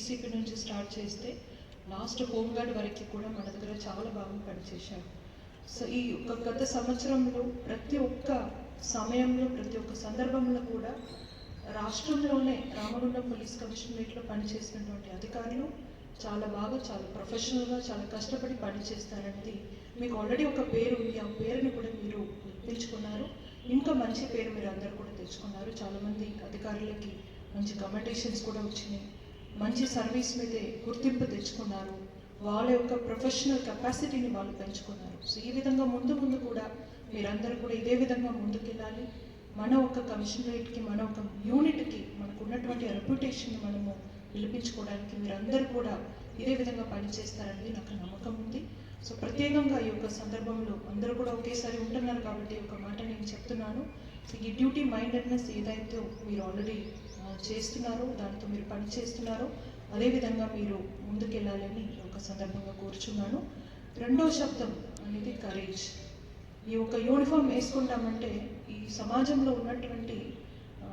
DCP నుంచి start చేస్తే last home guard వరకు కూడా మన దగ్గర చాలా బాగా పనిచేశారు. సో ఈ ఒక గత సంవత్సరంలో ప్రతి ఒక్క సమయంలో ప్రతి ఒక్క సందర్భంలో కూడా రాష్ట్రంలోనే రామగుండం పోలీస్ కమిషనరేట్లో పనిచేసినటువంటి అధికారులు చాలా బాగా చాలా ప్రొఫెషనల్గా చాలా కష్టపడి పనిచేస్తారనేది మీకు ఆల్రెడీ ఒక పేరు ఉంది. ఆ పేరుని కూడా మీరు పిలుచుకున్నారు ఇంకా మంచి పేరు మీరు అందరు కూడా తెచ్చుకున్నారు. చాలామంది అధికారులకి మంచి కమెండేషన్స్ కూడా వచ్చినాయి. మంచి సర్వీస్ మీదే గుర్తింపు తెచ్చుకున్నారు. వాళ్ళ యొక్క ప్రొఫెషనల్ కెపాసిటీని వాళ్ళు పెంచుకున్నారు. సో ఈ విధంగా ముందు ముందు కూడా మీరందరూ కూడా ఇదే విధంగా ముందుకెళ్ళాలి. మన ఒక కమిషనరేట్కి మన ఒక యూనిట్కి మనకు ఉన్నటువంటి రెప్యుటేషన్ మనము పిలిపించుకోవడానికి మీరందరూ కూడా ఇదే విధంగా పనిచేస్తారనేది నాకు నమ్మకం ఉంది. సో ప్రత్యేకంగా ఈ యొక్క సందర్భంలో అందరూ కూడా ఒకేసారి ఉంటున్నారు కాబట్టి ఒక మాట నేను చెప్తున్నాను. సో ఈ డ్యూటీ మైండెడ్నెస్ ఏదైతే మీరు ఆల్రెడీ చేస్తున్నారో దాంతో మీరు పని చేస్తున్నారో. అదేవిధంగా మీరు ముందుకెళ్ళాలని ఒక సందర్భంగా కోరుచున్నాను. రెండో శబ్దం అనేది కరేజ్ ఈ ఒక యూనిఫామ్ వేసుకుంటామంటే ఈ సమాజంలో ఉన్నటువంటి